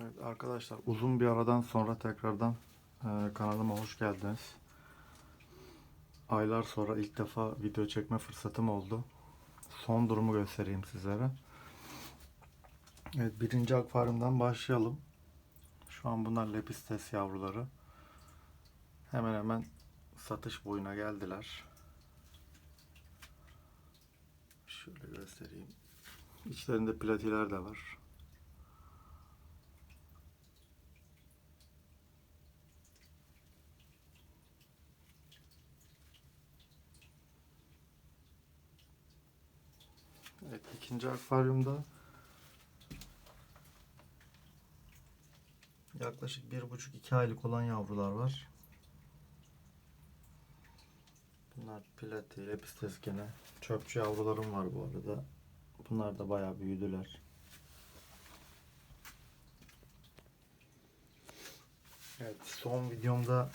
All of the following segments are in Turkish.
Evet arkadaşlar uzun bir aradan sonra tekrardan e, kanalıma hoş geldiniz. Aylar sonra ilk defa video çekme fırsatım oldu. Son durumu göstereyim sizlere. Evet birinci akvaryumdan başlayalım. Şu an bunlar lepistes yavruları. Hemen hemen satış boyuna geldiler. Şöyle göstereyim. İçlerinde platiler de var. Evet ikinci akvaryumda yaklaşık bir buçuk iki aylık olan yavrular var. Bunlar plati, lepistes gene. Çöpçü yavrularım var bu arada. Bunlar da bayağı büyüdüler. Evet son videomda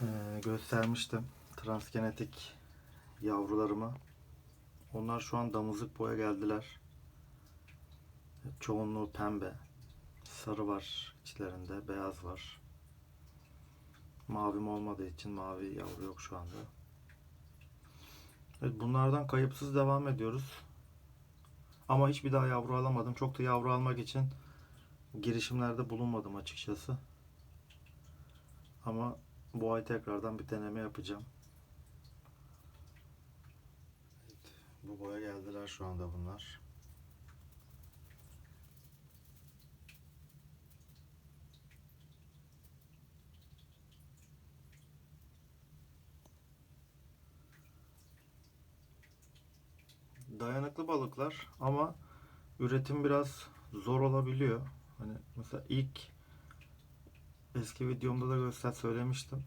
eee, göstermiştim transgenetik yavrularımı. Onlar şu an damızlık boya geldiler. Çoğunluğu pembe. Sarı var içlerinde, beyaz var. Mavim olmadığı için mavi yavru yok şu anda. Evet, bunlardan kayıpsız devam ediyoruz. Ama hiçbir daha yavru alamadım. Çok da yavru almak için girişimlerde bulunmadım açıkçası. Ama bu ay tekrardan bir deneme yapacağım. Bu boya geldiler şu anda bunlar. Dayanıklı balıklar ama üretim biraz zor olabiliyor. Hani mesela ilk eski videomda da göster söylemiştim.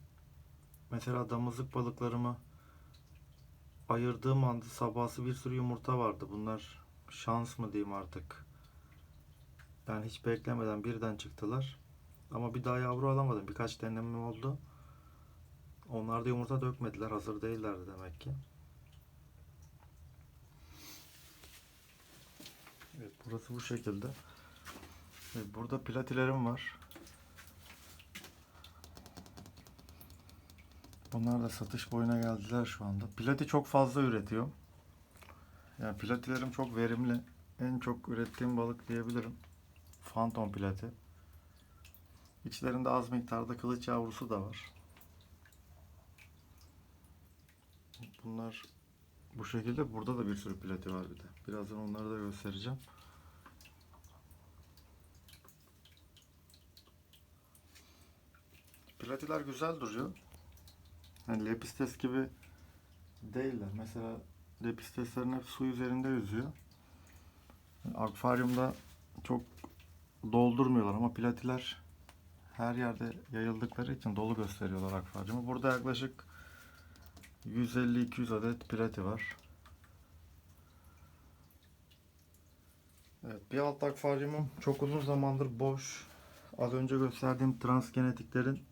Mesela damızlık balıklarımı ayırdığım anda sabahsı bir sürü yumurta vardı. Bunlar şans mı diyeyim artık. Yani hiç beklemeden birden çıktılar. Ama bir daha yavru alamadım. Birkaç denemem oldu. Onlar da yumurta dökmediler. Hazır değillerdi demek ki. Evet burası bu şekilde. Burada platilerim var. Bunlar da satış boyuna geldiler şu anda. Plati çok fazla üretiyor. Yani platilerim çok verimli. En çok ürettiğim balık diyebilirim. Phantom plati. İçlerinde az miktarda kılıç yavrusu da var. Bunlar bu şekilde. Burada da bir sürü plati var bir de. Birazdan onları da göstereceğim. Platiler güzel duruyor. Yani lepistes gibi değiller. Mesela lepisteslerin hep su üzerinde yüzüyor. Akvaryumda çok doldurmuyorlar ama platiler her yerde yayıldıkları için dolu gösteriyorlar akvaryumu. Burada yaklaşık 150-200 adet plati var. Evet, bir alt akvaryumum çok uzun zamandır boş. Az önce gösterdiğim transgenetiklerin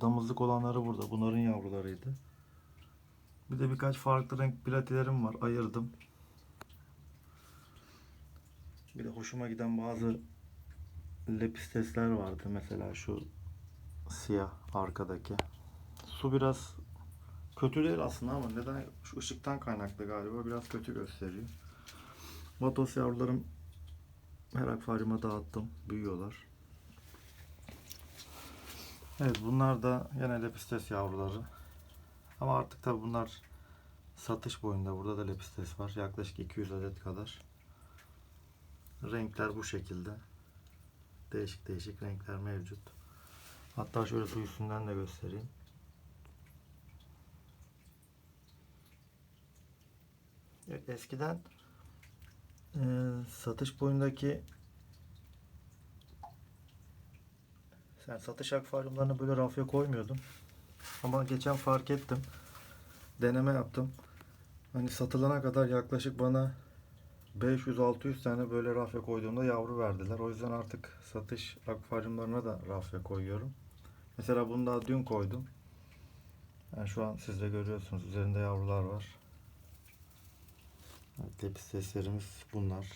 damızlık olanları burada. Bunların yavrularıydı. Bir de birkaç farklı renk platilerim var. Ayırdım. Bir de hoşuma giden bazı lepistesler vardı. Mesela şu siyah arkadaki. Su biraz kötü değil aslında ama neden şu ışıktan kaynaklı galiba biraz kötü gösteriyor. Vatos yavrularım her akvaryuma dağıttım. Büyüyorlar. Evet bunlar da yine lepistes yavruları. Ama artık tabi bunlar satış boyunda. Burada da lepistes var. Yaklaşık 200 adet kadar. Renkler bu şekilde. Değişik değişik renkler mevcut. Hatta şöyle su üstünden de göstereyim. Evet, eskiden e, satış boyundaki sen satış akvaryumlarına böyle rafya koymuyordum. Ama geçen fark ettim. Deneme yaptım. Hani satılana kadar yaklaşık bana 500-600 tane böyle rafya koyduğumda yavru verdiler. O yüzden artık satış akvaryumlarına da rafya koyuyorum. Mesela bunu daha dün koydum. Yani şu an siz de görüyorsunuz üzerinde yavrular var. Lepis seslerimiz bunlar.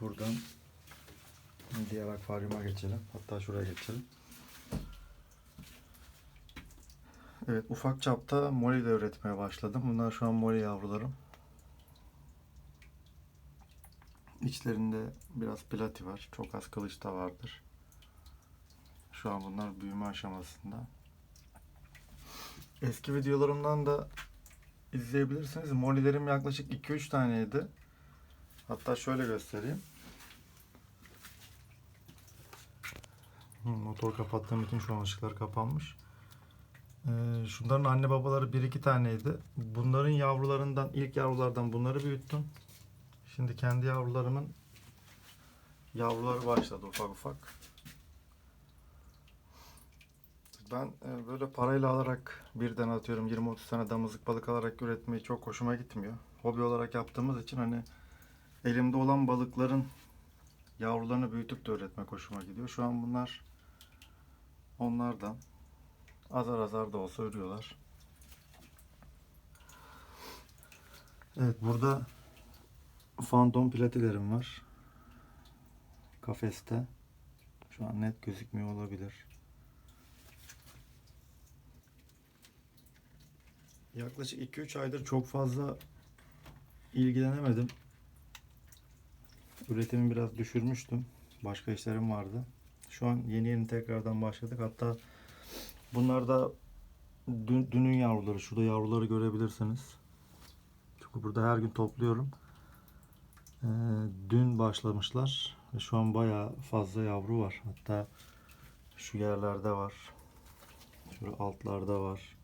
buradan diğer akvaryuma geçelim. Hatta şuraya geçelim. Evet ufak çapta moli de üretmeye başladım. Bunlar şu an moli yavrularım. İçlerinde biraz plati var. Çok az kılıç da vardır. Şu an bunlar büyüme aşamasında. Eski videolarımdan da izleyebilirsiniz. Molilerim yaklaşık 2-3 taneydi. Hatta şöyle göstereyim. Motor kapattığım için şu an ışıklar kapanmış. Ee, şunların anne babaları 1-2 taneydi. Bunların yavrularından, ilk yavrulardan bunları büyüttüm. Şimdi kendi yavrularımın yavruları başladı ufak ufak. Ben e, böyle parayla alarak birden atıyorum 20-30 tane damızlık balık alarak üretmeyi çok hoşuma gitmiyor. Hobi olarak yaptığımız için hani elimde olan balıkların yavrularını büyütüp de üretmek hoşuma gidiyor. Şu an bunlar onlardan azar azar da olsa ürüyorlar. Evet burada Phantom platilerim var. Kafeste. Şu an net gözükmüyor olabilir. Yaklaşık 2-3 aydır çok fazla ilgilenemedim. Üretimi biraz düşürmüştüm. Başka işlerim vardı. Şu an yeni yeni tekrardan başladık. Hatta bunlar da dün, dünün yavruları. Şurada yavruları görebilirsiniz. Çünkü burada her gün topluyorum. Ee, dün başlamışlar. Şu an bayağı fazla yavru var. Hatta şu yerlerde var. Şöyle altlarda var.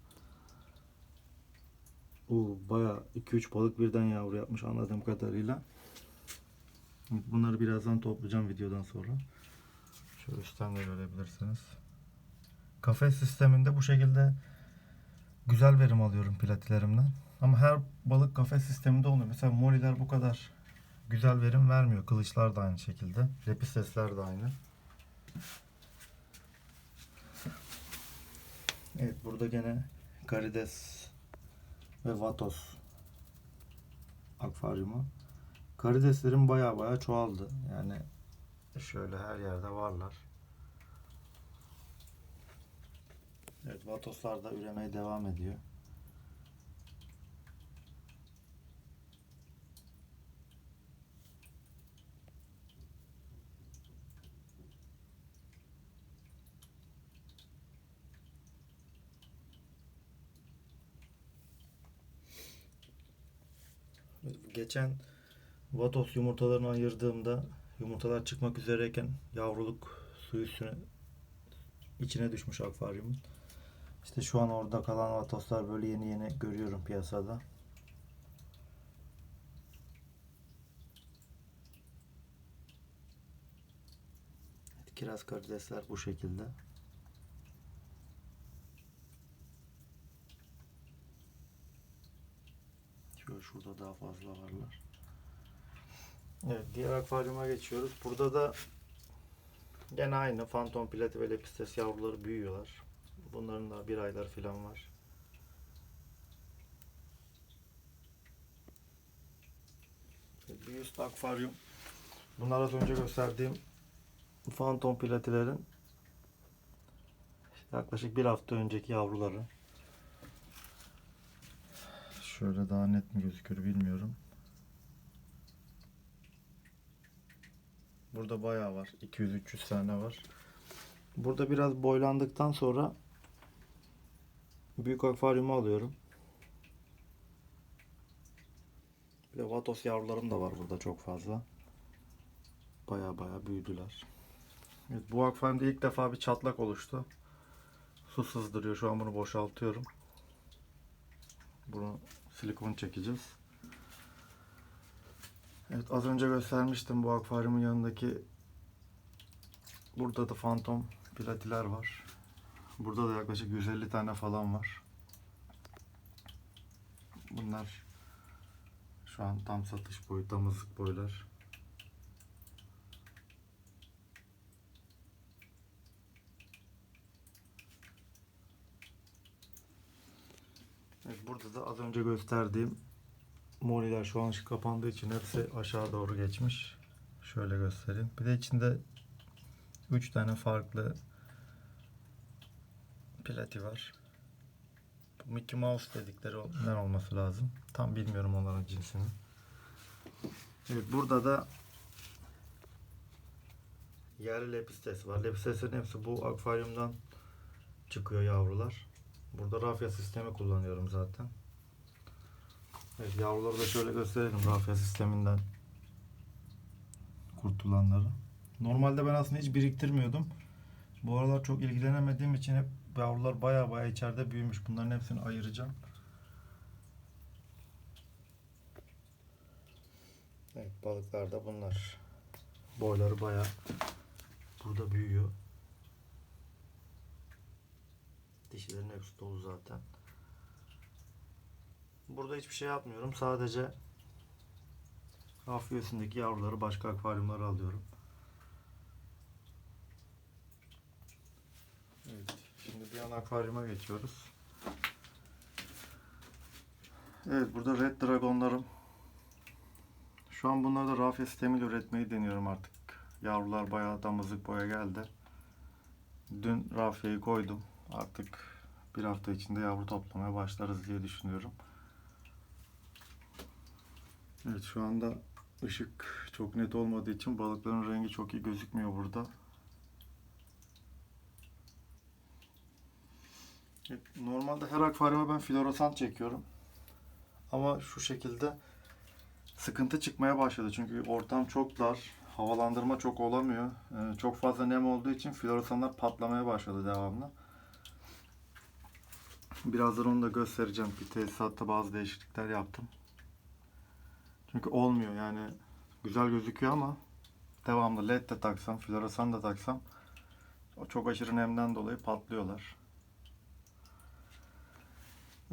Oo, bayağı 2-3 balık birden yavru yapmış anladığım kadarıyla. Bunları birazdan toplayacağım videodan sonra. Şöyle üstten de görebilirsiniz. Kafes sisteminde bu şekilde güzel verim alıyorum platilerimden. Ama her balık kafes sisteminde olmuyor. Mesela moliler bu kadar güzel verim vermiyor. Kılıçlar da aynı şekilde. Lepistesler de aynı. Evet burada gene karides ve vatos akvaryumu. Karideslerim baya baya çoğaldı. Yani şöyle her yerde varlar. Evet vatoslar da üremeye devam ediyor. Geçen Vatos yumurtalarını ayırdığımda yumurtalar çıkmak üzereyken yavruluk suyu üstüne içine düşmüş akvaryumun. İşte şu an orada kalan vatoslar böyle yeni yeni görüyorum piyasada. Kiraz karidesler bu şekilde. Şöyle şurada daha fazla varlar. Evet diğer akvaryuma geçiyoruz. Burada da gene aynı Phantom Plati ve Lepistes yavruları büyüyorlar. Bunların da bir aylar falan var. Bir üst akvaryum. Bunlar az önce gösterdiğim Phantom Platilerin yaklaşık bir hafta önceki yavruları. Şöyle daha net mi gözükür bilmiyorum. Burada bayağı var. 200-300 tane var. Burada biraz boylandıktan sonra büyük akvaryumu alıyorum. Bir de vatos yavrularım da var burada çok fazla. Baya baya büyüdüler. Evet, bu akvaryumda ilk defa bir çatlak oluştu. Su sızdırıyor. Şu an bunu boşaltıyorum. Bunu silikon çekeceğiz. Evet az önce göstermiştim bu akvaryumun yanındaki burada da fantom platiler var. Burada da yaklaşık 150 tane falan var. Bunlar şu an tam satış boyu, damızlık boylar. Evet, burada da az önce gösterdiğim moliler şu an kapandığı için hepsi aşağı doğru geçmiş. Şöyle göstereyim. Bir de içinde 3 tane farklı plati var. Bu Mickey Mouse dedikleri ne olması lazım. Tam bilmiyorum onların cinsini. Evet burada da yerli lepistes var. Lepisteslerin hepsi bu akvaryumdan çıkıyor yavrular. Burada rafya sistemi kullanıyorum zaten. Evet, yavruları da şöyle gösterelim rafya sisteminden kurtulanları. Normalde ben aslında hiç biriktirmiyordum. Bu aralar çok ilgilenemediğim için hep yavrular baya baya içeride büyümüş. Bunların hepsini ayıracağım. Evet balıklar da bunlar. Boyları baya burada büyüyor. Dişilerin hepsi dolu zaten. Burada hiçbir şey yapmıyorum. Sadece Afiyesindeki yavruları başka akvaryumlara alıyorum. Evet, şimdi bir an akvaryuma geçiyoruz. Evet, burada Red Dragon'larım. Şu an bunları da rafya sistemiyle üretmeyi deniyorum artık. Yavrular bayağı damızlık boya geldi. Dün rafyayı koydum. Artık bir hafta içinde yavru toplamaya başlarız diye düşünüyorum. Evet şu anda ışık çok net olmadığı için balıkların rengi çok iyi gözükmüyor burada. Normalde her akvaryuma ben floresan çekiyorum. Ama şu şekilde sıkıntı çıkmaya başladı. Çünkü ortam çok dar. Havalandırma çok olamıyor. Ee, çok fazla nem olduğu için floresanlar patlamaya başladı devamlı. Birazdan onu da göstereceğim. Bir tesisatta bazı değişiklikler yaptım. Çünkü olmuyor yani güzel gözüküyor ama devamlı led de taksam, floresan da taksam o çok aşırı nemden dolayı patlıyorlar.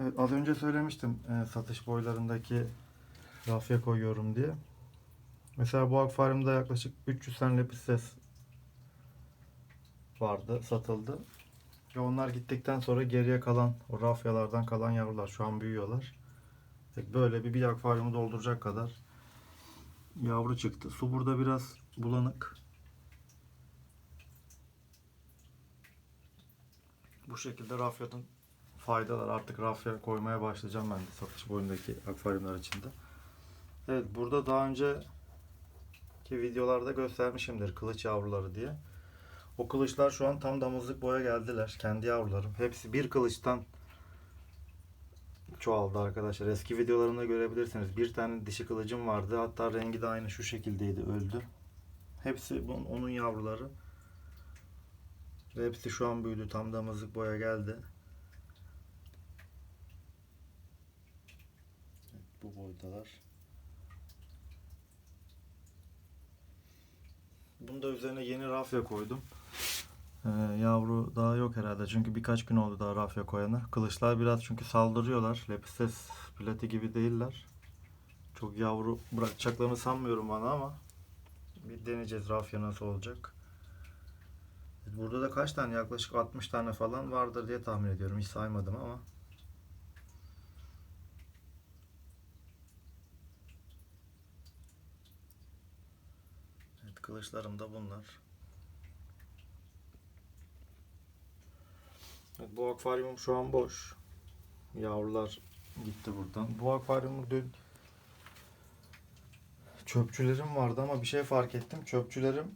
Evet, az önce söylemiştim e, satış boylarındaki rafya koyuyorum diye. Mesela bu akvaryumda yaklaşık 300 tane lepistes vardı, satıldı. Ve onlar gittikten sonra geriye kalan o rafyalardan kalan yavrular şu an büyüyorlar. Böyle bir, bir akvaryumu dolduracak kadar yavru çıktı. Su burada biraz bulanık. Bu şekilde rafyanın faydalar artık rafya koymaya başlayacağım ben de satış boyundaki akvaryumlar içinde. Evet burada daha önce ki videolarda göstermişimdir kılıç yavruları diye. O kılıçlar şu an tam damızlık boya geldiler. Kendi yavrularım. Hepsi bir kılıçtan çoğaldı arkadaşlar. Eski videolarımda görebilirsiniz. Bir tane dişi kılıcım vardı. Hatta rengi de aynı şu şekildeydi. Öldü. Hepsi bunun, onun yavruları. Ve hepsi şu an büyüdü. Tam damızlık boya geldi. Evet, bu boydalar. Bunu da üzerine yeni rafya koydum. Ee, yavru daha yok herhalde çünkü birkaç gün oldu daha rafya koyana. Kılıçlar biraz çünkü saldırıyorlar. Lepistes plati gibi değiller. Çok yavru bırakacaklarını sanmıyorum bana ama bir deneyeceğiz rafya nasıl olacak. Burada da kaç tane yaklaşık 60 tane falan vardır diye tahmin ediyorum. Hiç saymadım ama. Evet, kılıçlarım da bunlar. Evet, bu akvaryumum şu an boş. Yavrular gitti buradan. Bu akvaryumu dün çöpçülerim vardı ama bir şey fark ettim. Çöpçülerim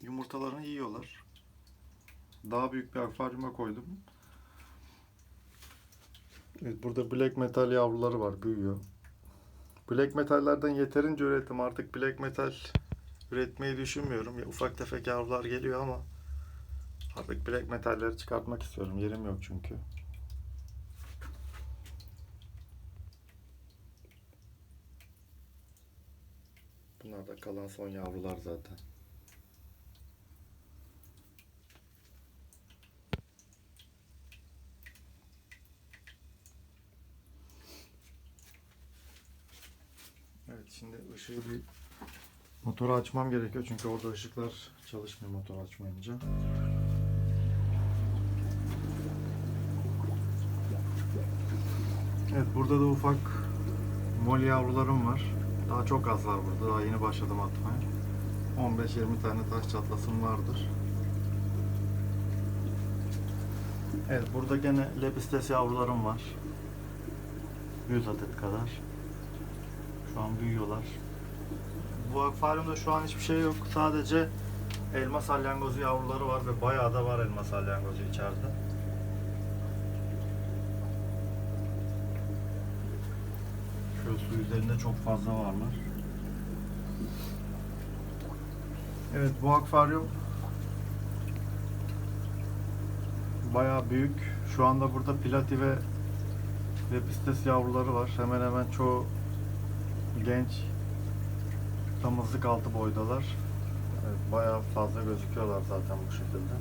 yumurtalarını yiyorlar. Daha büyük bir akvaryuma koydum. Evet, burada black metal yavruları var, büyüyor. Black metallerden yeterince ürettim. Artık black metal üretmeyi düşünmüyorum. Ya, ufak tefek yavrular geliyor ama artık black metalleri çıkartmak istiyorum. Yerim yok çünkü. Bunlar da kalan son yavrular zaten. Evet şimdi ışığı bir motoru açmam gerekiyor çünkü orada ışıklar çalışmıyor motor açmayınca. Evet burada da ufak Mol yavrularım var. Daha çok az var burada. Daha yeni başladım atmaya. 15-20 tane taş çatlasım vardır. Evet burada gene lepistes yavrularım var. 100 adet kadar. Şu an büyüyorlar. Bu akvaryumda şu an hiçbir şey yok. Sadece elma salyangozu yavruları var ve bayağı da var elma salyangozu içeride. Şöyle su üzerinde çok fazla varlar. Evet bu akvaryum bayağı büyük. Şu anda burada plati ve lepistes yavruları var. Hemen hemen çoğu genç damızlık altı boydalar. Bayağı fazla gözüküyorlar zaten bu şekilde.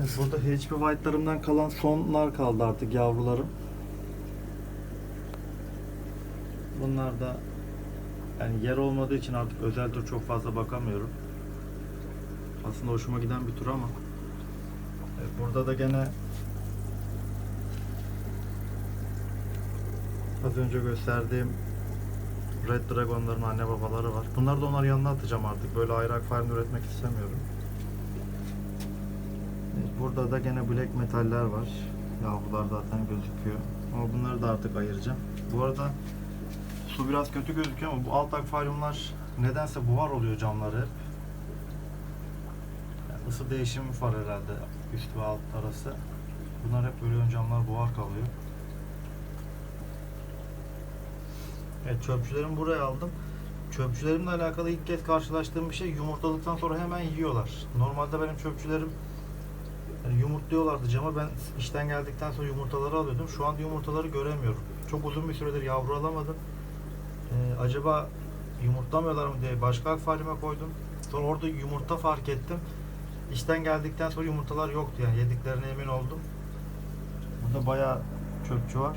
Evet, burada HP White'larımdan kalan sonlar kaldı artık yavrularım. Bunlar da yani yer olmadığı için artık özel tür çok fazla bakamıyorum. Aslında hoşuma giden bir tür ama. Burada da gene az önce gösterdiğim Red Dragon'ların anne babaları var. Bunları da onların yanına atacağım artık. Böyle ayrı akvaryum üretmek istemiyorum. Burada da gene black metaller var. Yavrular zaten gözüküyor. Ama bunları da artık ayıracağım. Bu arada su biraz kötü gözüküyor ama bu alt akvaryumlar nedense buhar oluyor camları hep. Yani ısı değişimi var herhalde üst ve alt arası. Bunlar hep böyle ön camlar buhar kalıyor. Evet çöpçülerimi buraya aldım. Çöpçülerimle alakalı ilk kez karşılaştığım bir şey yumurtladıktan sonra hemen yiyorlar. Normalde benim çöpçülerim yani yumurtluyorlardı cama. Ben işten geldikten sonra yumurtaları alıyordum. Şu anda yumurtaları göremiyorum. Çok uzun bir süredir yavru alamadım. Ee, acaba yumurtlamıyorlar mı diye başka akvaryuma koydum. Sonra orada yumurta fark ettim. İşten geldikten sonra yumurtalar yoktu yani yediklerine emin oldum. Burada bayağı çöpçü var.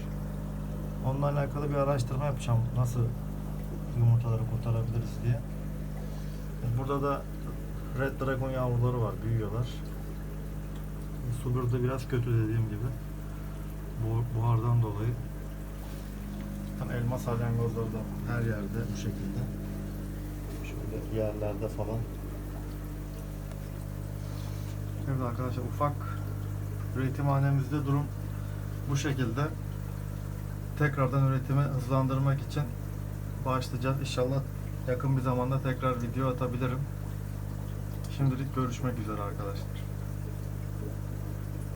Onunla alakalı bir araştırma yapacağım. Nasıl yumurtaları kurtarabiliriz diye. Burada da Red Dragon yavruları var. Büyüyorlar. Su burada biraz kötü dediğim gibi. Bu buhardan dolayı. Zaten elma salyangozları da her yerde bu şekilde. Şöyle yerlerde falan. Evet arkadaşlar ufak üretimhanemizde durum bu şekilde. Tekrardan üretimi hızlandırmak için başlayacağız. İnşallah yakın bir zamanda tekrar video atabilirim. Şimdilik görüşmek üzere arkadaşlar.